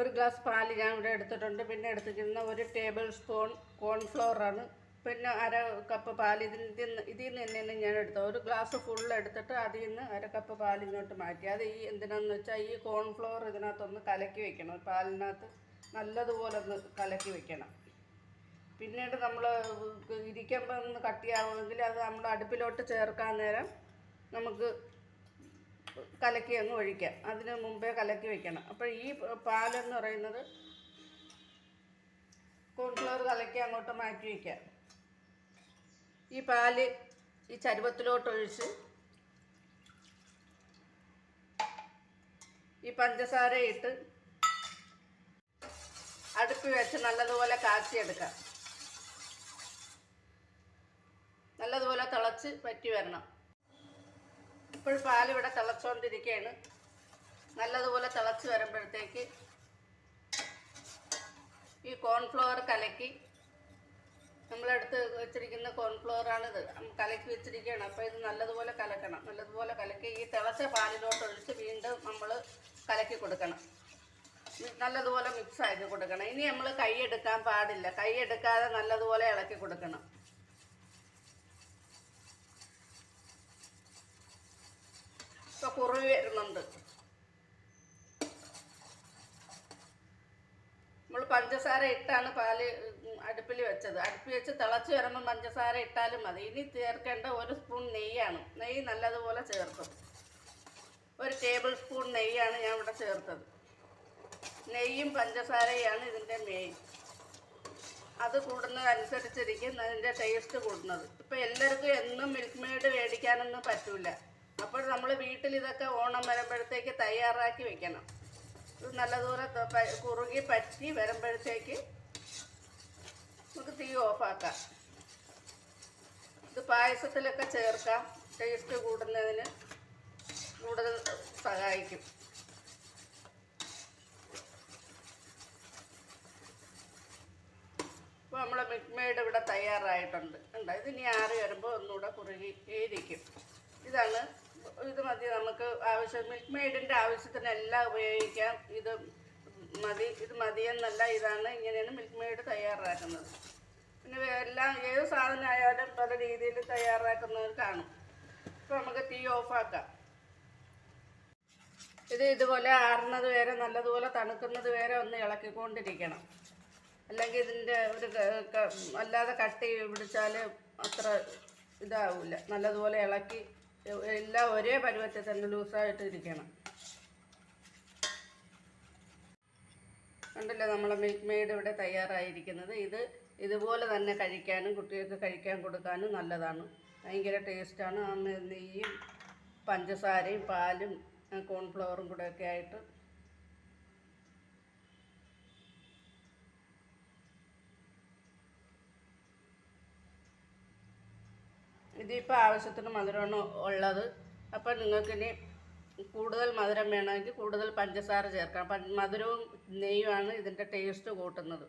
ഒരു ഗ്ലാസ് പാൽ ഞാൻ ഇവിടെ എടുത്തിട്ടുണ്ട്. പിന്നെ എടുത്തിരിക്കുന്ന ഒരു ടേബിൾ സ്പൂൺ കോൺഫ്ലോറാണ് പിന്നെ അര കപ്പ് പാൽ ഇതിൽ ഇതിൽ നിന്ന് തന്നെ ഞാൻ എടുത്തത്. ഒരു ഗ്ലാസ് ഫുൾ എടുത്തിട്ട് അതിൽ നിന്ന് അര കപ്പ് പാൽ ഇങ്ങോട്ട് മാറ്റി. അത് ഈ എന്തിനാന്ന് വെച്ചാൽ ഈ കോൺഫ്ലോർ ഇതിനകത്തൊന്ന് കലക്കി വെക്കണം. പാലിനകത്ത് നല്ലതുപോലെ ഒന്ന് കലക്കി വെക്കണം. പിന്നീട് നമ്മൾ ഇരിക്കുമ്പോൾ ഒന്ന് കട്ടിയാവുമെങ്കിൽ അത് നമ്മൾ അടുപ്പിലോട്ട് ചേർക്കാൻ നേരം നമുക്ക് കലക്കി അങ്ങ് ഒഴിക്കാം. അതിന് മുമ്പേ കലക്കി വെക്കണം. അപ്പോൾ ഈ പാലെന്ന് പറയുന്നത് കോൺഫ്ലവർ കലക്കി അങ്ങോട്ട് മാറ്റി വയ്ക്കാം ഈ പാൽ ഈ ചരുവത്തിലോട്ട് ഒഴിച്ച് ഈ പഞ്ചസാര ഇട്ട് അടുപ്പ് വെച്ച് നല്ലതുപോലെ കാച്ചിയെടുക്കാം. നല്ലതുപോലെ തിളച്ച് പറ്റി വരണം. ഇപ്പോൾ പാലിവിടെ തിളച്ചുകൊണ്ടിരിക്കുകയാണ് നല്ലതുപോലെ തിളച്ച് വരുമ്പോഴത്തേക്ക് ഈ കോൺഫ്ലവർ കലക്കി നമ്മളെടുത്ത് വെച്ചിരിക്കുന്ന കോൺഫ്ലവറാണിത് കലക്കി വെച്ചിരിക്കുകയാണ്. അപ്പോൾ ഇത് നല്ലതുപോലെ കലക്കണം. നല്ലതുപോലെ കലക്കി ഈ തിളച്ച പാലിലോട്ട് ഒഴിച്ച് വീണ്ടും നമ്മൾ കലക്കി കൊടുക്കണം. നല്ലതുപോലെ മിക്സ് ആക്കി കൊടുക്കണം. ഇനി നമ്മൾ കൈ എടുക്കാൻ പാടില്ല. കൈ എടുക്കാതെ നല്ലതുപോലെ ഇളക്കി കൊടുക്കണം. കുറുവി വരുന്നുണ്ട്. നമ്മൾ പഞ്ചസാര ഇട്ടാണ് പാൽ അടുപ്പിൽ വെച്ചത്. അടുപ്പിൽ വെച്ച് തിളച്ച് വരുമ്പോൾ പഞ്ചസാര ഇട്ടാലും മതി. ഇനി ചേർക്കേണ്ട ഒരു സ്പൂൺ നെയ്യാണ്. നെയ്യ് നല്ലതുപോലെ ചേർക്കും. ഒരു ടേബിൾ സ്പൂൺ നെയ്യാണ് ഞാൻ ഇവിടെ ചേർത്തത്. നെയ്യും പഞ്ചസാരയാണ് ഇതിന്റെ മെയിൻ അത് കൂടുന്നതനുസരിച്ചിരിക്കും അതിന്റെ ടേസ്റ്റ് കൂടുന്നത്. ഇപ്പം എല്ലാവർക്കും എന്നും മിൽക്ക് മെയ്ഡ് മേടിക്കാനൊന്നും പറ്റൂല. അപ്പോൾ നമ്മൾ വീട്ടിൽ ഇതൊക്കെ ഓണം വരുമ്പോഴത്തേക്ക് തയ്യാറാക്കി വെക്കണം. ഇത് പ- കുറുകി പറ്റി വരുമ്പോഴത്തേക്ക് നമുക്ക് തീ ഓഫാക്കാം. ഇത് പായസത്തിലൊക്കെ ചേർക്കാം. ടേസ്റ്റ് കൂടുന്നതിന് കൂടുതൽ സഹായിക്കും. അപ്പോൾ നമ്മളെ മിക്മേഡ് ഇവിടെ തയ്യാറായിട്ടുണ്ട്. ഉണ്ട് ഇതിനി ആറി വരുമ്പോൾ ഒന്നുകൂടെ കുറുകി ഇരിക്കും ഇതാണ് ഇത് മതി. നമുക്ക് ആവശ്യം മിൽക്ക് മെയ്ഡിന്റെ ആവശ്യത്തിനെല്ലാം ഉപയോഗിക്കാം. ഇത് മതി ഇത് മതിയെന്നല്ല ഇതാണ് ഇങ്ങനെയാണ് മിൽക്ക് മെയ്ഡ് തയ്യാറാക്കുന്നത്. പിന്നെ എല്ലാം ഏത് സാധനമായാലും പല രീതിയിൽ തയ്യാറാക്കുന്നത് കാണും. ഇപ്പോൾ നമുക്ക് തീ ഓഫാക്കാം ഇത് ഇതുപോലെ ആറുന്നത് വരെ നല്ലതുപോലെ തണുക്കുന്നത് വരെ ഒന്ന് ഇളക്കിക്കൊണ്ടിരിക്കണം. അല്ലെങ്കിൽ ഇതിന്റെ ഒരു അല്ലാതെ കട്ടി പിടിച്ചാൽ അത്ര ഇതാവില്ല നല്ലതുപോലെ ഇളക്കി എല്ലാം ഒരേ പരുവത്തിൽ തന്നെ ലൂസായിട്ട് ഇരിക്കണം. കണ്ടല്ലോ നമ്മളെ മിൽക്ക് മെയ്ഡ് ഇവിടെ തയ്യാറായിരിക്കുന്നത്? ഇത് ഇതുപോലെ തന്നെ കഴിക്കാനും കുട്ടികൾക്ക് കഴിക്കാൻ കൊടുക്കാനും നല്ലതാണ്. ഭയങ്കര ടേസ്റ്റാണ് നെയ്യും പഞ്ചസാരയും പാലും കോൺഫ്ലവറും കൂടെ ഒക്കെ ആയിട്ട് ഇതിപ്പോൾ ആവശ്യത്തിന് മധുരമാണ് ഉള്ളത്. അപ്പം നിങ്ങൾക്കിനി കൂടുതൽ മധുരം വേണമെങ്കിൽ കൂടുതൽ പഞ്ചസാര ചേർക്കാം പ- മധുരവും നെയ്യുമാണ് ഇതിന്റെ ടേസ്റ്റ് കൂട്ടുന്നത്.